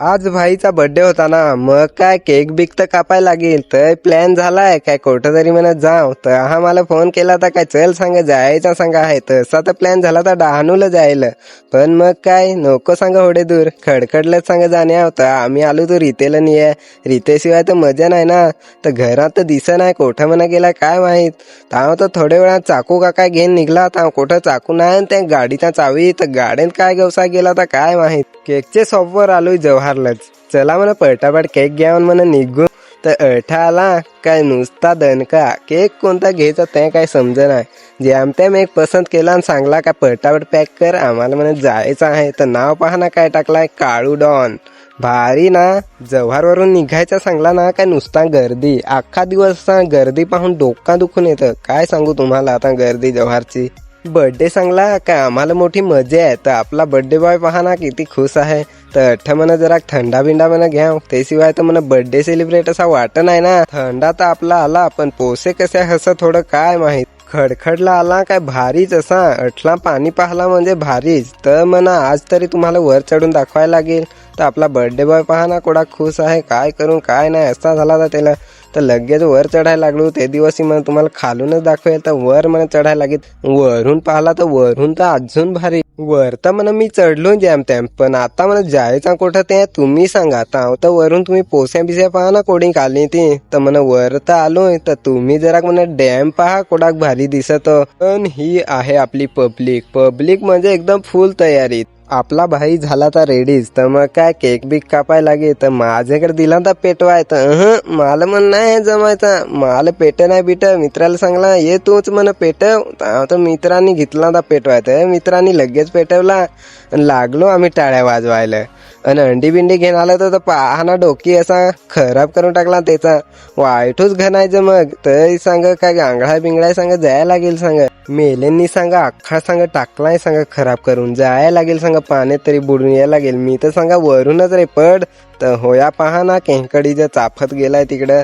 आज भाईचा बर्थडे होता ना मग काय केक बिक तर कापायला लागेल. तर प्लॅन झालाय काय कुठं तरी म्हणत जाव तर हा मला फोन केला तर काय चल सांग जायचा सांगा आहे तसा तर प्लॅन झाला तर डहाणूला जायला. पण मग काय नको सांगा होडे दूर खडखडलंच सांगा जाणे तर आम्ही आलो तर रितेला नाही रितेशिवाय तर मजा नाही ना. तर घरात तर दिसत नाही कोठं म्हणा गेला काय माहीत. ताव तर थोड्या वेळात चाकू का काय घेऊन निघला ताव कुठं चाकू नाही आणि त्या गाडीचा चावी तर गाड्यात काय व्यवसाय गेला तर काय माहीत. केकचे सॉफ्टवर आलो जेव्हा बहारलंच चला म्हणा पटापट केक घ्यावून म्हणा निघू तर अठा आला काय नुसता दणका. केक कोणता घ्यायचा ते काय समज नाही जेम तेम एक पसंत केला आणि सांगला काय पटापट पॅक कर आम्हाला म्हणे जायचं आहे. तर नाव पहा ना काय टाकलाय काळू डॉन. भारी ना जव्हारवरून निघायचा सांगला ना काय नुसता गर्दी. अख्खा दिवस गर्दी पाहून डोका दुखून येतं. काय सांगू तुम्हाला आता गर्दी जव्हारची? बर्थडे सांगला काय आम्हाला मोठी मजा आहे. तर आपला बर्थडे बॉय पहा ना किती खुश आहे. तर अठ्ठ म्हणा जरा थंडा बिंडा म्हणा घ्या. त्याशिवाय तर मला बर्थडे सेलिब्रेट असा वाटत नाही ना. थंडा तर आपला आला पण पोसे कसे हसं थोडं काय माहीत? खडखडला आला काय भारीच असा. अठला पाणी पाहला म्हणजे भारीच. तर म्हणा आज तरी तुम्हाला वर चढून दाखवायला लागेल. तर आपला बर्थडे बॉय पहा ना कोडा खुश आहे काय करून काय नाही असा झाला तर त्याला. तर लगेच वर चढायला लागलो ते दिवशी मला तुम्हाला खालूनच दाखवेल. तर वर मला चढायला लागेल. वरून पाहिला तर वरून तर अजून भारी. वर तर म्हणा मी चढलो जॅम तॅम पण आता मला जायचं कुठं ते तुम्ही सांगा. आता तर वरून तुम्ही पोस्या बिस्या पहा ना कोणी आली ती. तर म्हणा वर तर आलोय तर तुम्ही जरा म्हणा डॅम पहा कोडाक भारी दिसत. पण ही आहे आपली पब्लिक पब्लिक म्हणजे एकदम फुल तयारीत आपला भाई झाला तर रेडीच तर मग काय केक बिक कापाय लागे तर माझ्याकडे दिला तर पेटवाय तर अह मला म्हण नाही जमायचा. मला पेट नाही बिट मित्राला सांगला ये तूच म्हण पेटव. तर मित्रांनी घेतला तर पेटवाय तर मित्रांनी लगेच पेटवला. आणि लागलो आम्ही टाळ्या वाजवायला. आणि अंडी बिंडी घेऊन आलं तर पाहा डोकी असा खराब करून टाकला त्याचा. वाईटच घणायचं मग. तर सांग काय गांगडा बिंगडा सांग जायला लागेल सांग. मेलेंनी सांगा अख्खा सांगा टाकलाय सांगा खराब करून. जायला लागेल सांगा पाण्यात तरी बुडून यायला लागेल. मी तर सांगा वरूनच रे पड. तर होया पहा ना केंकडीच्या चाफत गेलाय तिकडं.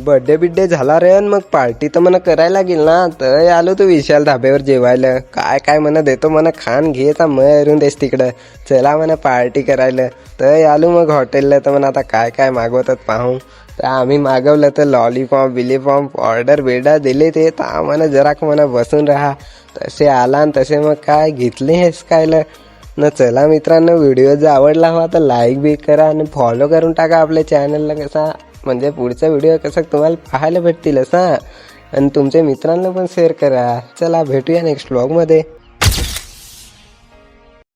बर्थडे बिड्डे झाला रे अन मग पार्टी तर मला करायला लागेल ना. तर आलो तू विशाल धाब्यावर जेवायला. काय काय म्हणा देतो म्हणा खान घे अरून देस तिकडं. चला म्हणा पार्टी करायला. तर आलो मग हॉटेलला तर म्हणा आता काय काय मागवतात पाहू तर आम्ही मागवलं तर लॉलीपॉप बिलीपॉप ऑर्डर बेडा दिले ते. तर आम्हाला जरा म्हणा बसून राहा. तसे आला आणि तसे मग काय घेतले हेस कायला न चला मित्रांनो व्हिडिओ जर आवडला हवा तर लाईक बी करा. आणि फॉलो करून टाका आपल्या चॅनलला कसा. म्हणजे पुढचा व्हिडिओ कसं तुम्हाला पाहायला भेटतील हां आणि तुमच्या मित्रांना पण शेअर करा. चला भेटूया नेक्स्ट ब्लॉगमध्ये